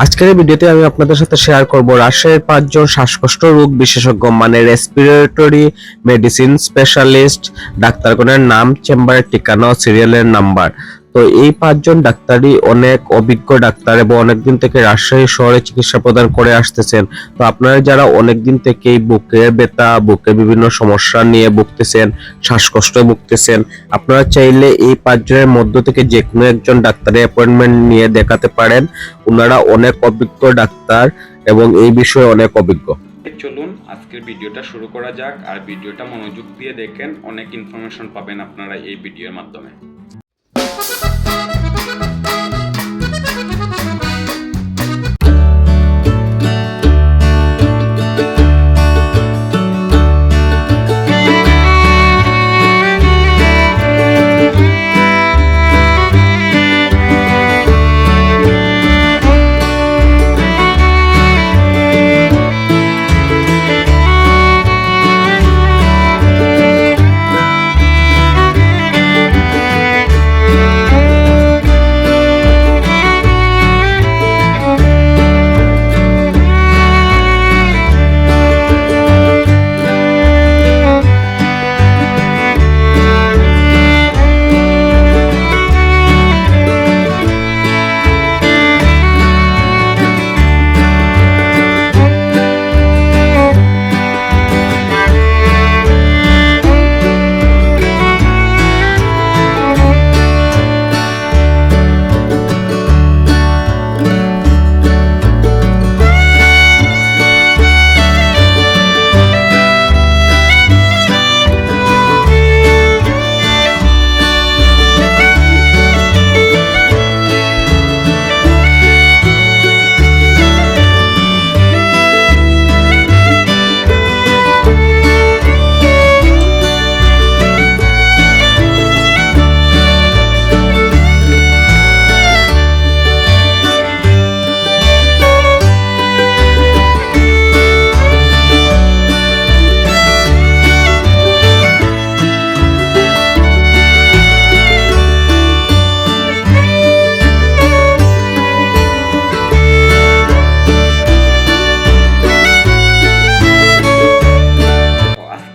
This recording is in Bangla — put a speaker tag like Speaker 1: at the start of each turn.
Speaker 1: আজকের ভিডিওতে আমি আপনাদের সাথে শেয়ার করব রাজশাহীর পাঁচজন শ্বাসকষ্ট রোগ বিশেষজ্ঞ মানে রেসপিরেটরি মেডিসিন স্পেশালিস্ট ডাক্তারগণের নাম চেম্বারের ঠিকানা সিরিয়ালের নাম্বার তো এই পাঁচজন ডাক্তারই অনেক অভিজ্ঞ ডাক্তার এবং অনেকদিন থেকে রাজশাহী শহরে চিকিৎসা প্রদান করে আসতেছেন। তো আপনারা যারা অনেকদিন থেকেই বুকের ব্যথা বুকের বিভিন্ন সমস্যা নিয়ে ভুগতেছেন, শ্বাসকষ্ট ভুগতেছেন, আপনারা চাইলে এই পাঁচজনের মধ্য থেকে যে কোনো একজন ডাক্তারের অ্যাপয়েন্টমেন্ট নিয়ে দেখাতে পারেন। ওনারা অনেক অভিজ্ঞ ডাক্তার এবং এই বিষয়ে অনেক অভিজ্ঞ।
Speaker 2: চলুন, আজকের ভিডিওটা শুরু করা যাক। আর ভিডিওটা মনোযোগ দিয়ে দেখেন, অনেক ইনফরমেশন পাবেন আপনারা এই ভিডিওর মাধ্যমে। thank you.